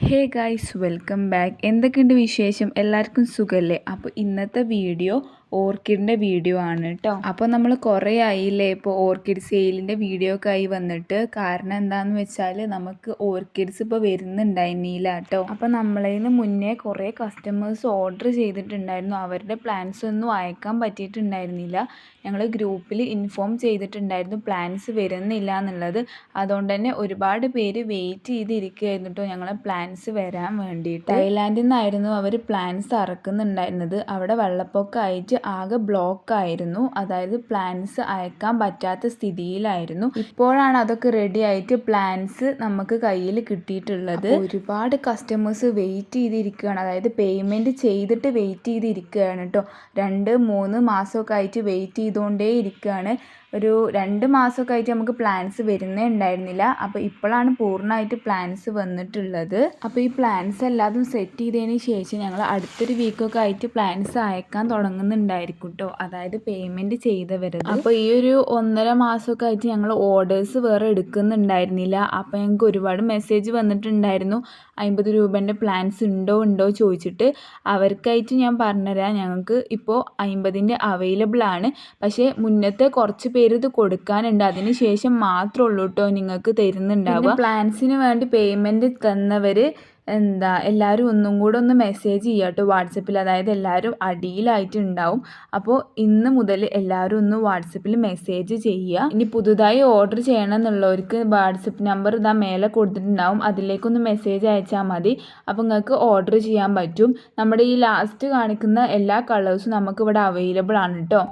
Hey guys welcome back. എന്തൊക്കെയുണ്ട് വിശേഷം? എല്ലാവർക്കും സുഖമല്ലേ അപ്പോൾ ഇന്നത്തെ വീഡിയോ ഓർക്കിഡിന്റെ വീഡിയോ ആണ് കേട്ടോ അപ്പോൾ നമ്മൾ കുറേ ആയില്ലേ? ഇപ്പോൾ ഓർക്കിഡ് സെയിലിന്റെ വീഡിയോ ഒക്കെ ആയി വന്നിട്ട്. കാരണം എന്താണെന്ന് വെച്ചാൽ നമുക്ക് ഓർക്കിഡ്സ് ഇപ്പോൾ വരുന്നുണ്ടായിരുന്നില്ല കേട്ടോ അപ്പോൾ നമ്മളതിന് മുന്നേ കുറേ കസ്റ്റമേഴ്സ് ഓർഡർ ചെയ്തിട്ടുണ്ടായിരുന്നു. അവരുടെ പ്ലാൻസ് ഒന്നും അയക്കാൻ പറ്റിയിട്ടുണ്ടായിരുന്നില്ല. ഞങ്ങൾ ഗ്രൂപ്പിൽ ഇൻഫോം ചെയ്തിട്ടുണ്ടായിരുന്നു പ്ലാൻസ് വരുന്നില്ല എന്നുള്ളത്. അതുകൊണ്ട് തന്നെ ഒരുപാട് പേര് വെയിറ്റ് ചെയ്തിരിക്കുകയായിരുന്നു കേട്ടോ ഞങ്ങളെ പ്ലാൻസ് വരാൻ വേണ്ടിയിട്ട്. തായ്ലാൻഡിൽ നിന്നായിരുന്നു അവർ പ്ലാൻസ് ഇറക്കുന്നുണ്ടായിരുന്നത്. അവിടെ വെള്ളപ്പൊക്കമായിട്ട് ആകെ ബ്ലോക്ക് ആയിരുന്നു. അതായത് പ്ലാൻസ് അയക്കാൻ പറ്റാത്ത സ്ഥിതിയിലായിരുന്നു. ഇപ്പോഴാണ് അതൊക്കെ റെഡി ആയിട്ട് പ്ലാൻസ് നമുക്ക് കയ്യിൽ കിട്ടിയിട്ടുള്ളത്. ഒരുപാട് കസ്റ്റമേഴ്സ് വെയിറ്റ് ചെയ്തിരിക്കുകയാണ്. അതായത് പേയ്മെന്റ് ചെയ്തിട്ട് വെയിറ്റ് ചെയ്തിരിക്കുകയാണ് കേട്ടോ രണ്ട് മൂന്ന് മാസമൊക്കെ ആയിട്ട് വെയിറ്റ് ചെയ്തുകൊണ്ടേ ഇരിക്കുകയാണ് ഒരു രണ്ട് മാസമൊക്കെ ആയിട്ട് നമുക്ക് പ്ലാൻസ് വരുന്നേ ഉണ്ടായിരുന്നില്ല. അപ്പോൾ ഇപ്പോഴാണ് പൂർണമായിട്ട് പ്ലാൻസ് വന്നിട്ടുള്ളത്. അപ്പോൾ ഈ പ്ലാൻസ് എല്ലാതും സെറ്റ് ചെയ്തതിന് ശേഷം ഞങ്ങൾ അടുത്തൊരു വീക്കൊക്കെ ആയിട്ട് പ്ലാൻസ് അയക്കാൻ തുടങ്ങുന്നുണ്ടായിരിക്കും കേട്ടോ അതായത് പേയ്മെന്റ് ചെയ്തവരത്. അപ്പോൾ ഈ ഒരു ഒന്നര മാസമൊക്കെ ആയിട്ട് ഞങ്ങൾ ഓർഡേഴ്സ് വേറെ എടുക്കുന്നുണ്ടായിരുന്നില്ല. അപ്പോൾ ഞങ്ങൾക്ക് ഒരുപാട് മെസ്സേജ് വന്നിട്ടുണ്ടായിരുന്നു. അമ്പത് രൂപേന്റെ പ്ലാൻസ് ഉണ്ടോ ഉണ്ടോ ചോദിച്ചിട്ട്. അവർക്കായിട്ട് ഞാൻ പറഞ്ഞുതരാം. ഞങ്ങൾക്ക് ഇപ്പോൾ അമ്പതിന്റെ അവൈലബിൾ ആണ്. പക്ഷേ മുന്നത്തെ കുറച്ച് പേര് ഇത് കൊടുക്കാനുണ്ട്. അതിന് ശേഷം മാത്രമേ ഉള്ളൂ കേട്ടോ നിങ്ങൾക്ക് തരുന്നുണ്ടാവുക. പ്ലാൻസിന് വേണ്ടി പേയ്മെന്റ് തന്നവർ എന്താ എല്ലാവരും ഒന്നും കൂടെ ഒന്ന് മെസ്സേജ് ചെയ്യുക കേട്ടോ വാട്സപ്പിൽ. അതായത് എല്ലാവരും അടിയിലായിട്ടുണ്ടാവും. അപ്പോൾ ഇന്ന് മുതൽ എല്ലാവരും ഒന്ന് വാട്സപ്പിൽ മെസ്സേജ് ചെയ്യുക ഇനി പുതുതായി ഓർഡർ ചെയ്യണം എന്നുള്ളവർക്ക് വാട്സപ്പ് നമ്പർ ഇതാ മേലെ കൊടുത്തിട്ടുണ്ടാവും. അതിലേക്കൊന്ന് മെസ്സേജ് അയച്ചാൽ മതി. അപ്പോൾ നിങ്ങൾക്ക് ഓർഡർ ചെയ്യാൻ പറ്റും. നമ്മുടെ ഈ ലാസ്റ്റ് കാണിക്കുന്ന എല്ലാ കളേഴ്സും നമുക്ക് ഇവിടെ അവൈലബിൾ ആണ് കേട്ടോ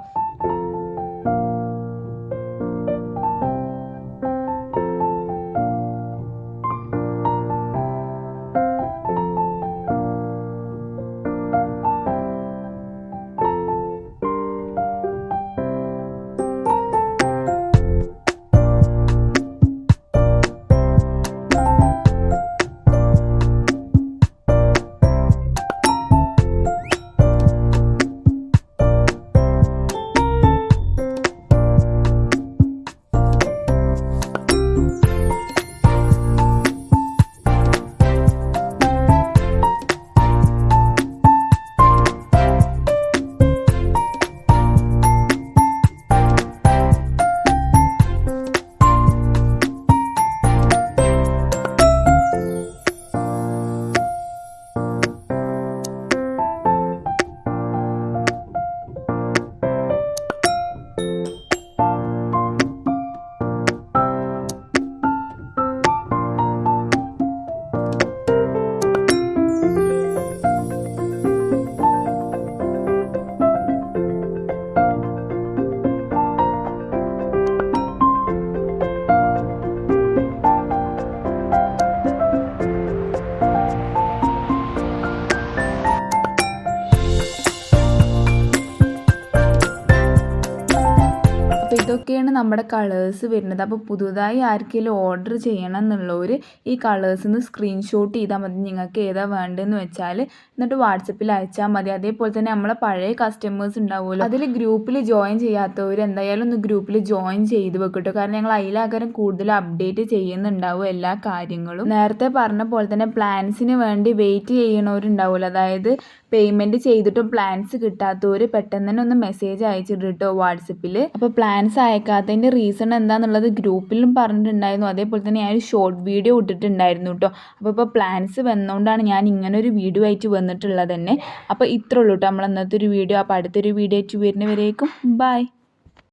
ഇതൊക്കെയാണ് നമ്മുടെ കളേഴ്സ് വരുന്നത്. അപ്പോൾ പുതുതായി ആർക്കെങ്കിലും ഓർഡർ ചെയ്യണം എന്നുള്ളവർ ഈ കളേഴ്സിൽ നിന്ന് സ്ക്രീൻഷോട്ട് ചെയ്താൽ മതി. നിങ്ങൾക്ക് ഏതാ വേണ്ടതെന്ന് വെച്ചാൽ എന്നിട്ട് വാട്സപ്പിൽ അയച്ചാൽ മതി. അതേപോലെ തന്നെ നമ്മളെ പഴയ കസ്റ്റമേഴ്സ് ഉണ്ടാവുമല്ലോ. അതിൽ ഗ്രൂപ്പിൽ ജോയിൻ ചെയ്യാത്തവർ എന്തായാലും ഒന്ന് ഗ്രൂപ്പിൽ ജോയിൻ ചെയ്ത് വെക്കട്ടോ. കാരണം ഞങ്ങൾ അതിലാകാരം കൂടുതൽ അപ്ഡേറ്റ് ചെയ്യുന്നുണ്ടാവും എല്ലാ കാര്യങ്ങളും. നേരത്തെ പറഞ്ഞ പോലെ തന്നെ പ്ലാൻസിന് വേണ്ടി വെയിറ്റ് ചെയ്യണവരുണ്ടാവുമല്ലോ. അതായത് പേയ്മെന്റ് ചെയ്തിട്ടും പ്ലാൻസ് കിട്ടാത്തവർ പെട്ടെന്ന് തന്നെ ഒന്ന് മെസ്സേജ് അയച്ചിട്ട് കേട്ടോ വാട്സപ്പിൽ അപ്പോൾ പ്ലാൻസ് അയക്കാത്തതിന്റെ റീസൺ എന്താണെന്നുള്ളത് ഗ്രൂപ്പിലും പറഞ്ഞിട്ടുണ്ടായിരുന്നു. അതേപോലെ തന്നെ ഞാൻ ഒരു ഷോർട്ട് വീഡിയോ ഇട്ടിട്ടുണ്ടായിരുന്നു കേട്ടോ അപ്പോൾ ഇപ്പോൾ പ്ലാൻസ് വന്നുകൊണ്ടാണ് ഞാൻ ഇങ്ങനെ ഒരു വീഡിയോ ആയിട്ട് വന്നിട്ടുള്ളത് തന്നെ. അപ്പോൾ ഇത്രയുള്ളൂ കേട്ടോ നമ്മൾ ഇന്നത്തെ ഒരു വീഡിയോ അപ്പോൾ അടുത്തൊരു വീഡിയോ ആയിട്ട് വരുന്നവരേക്കും ബൈ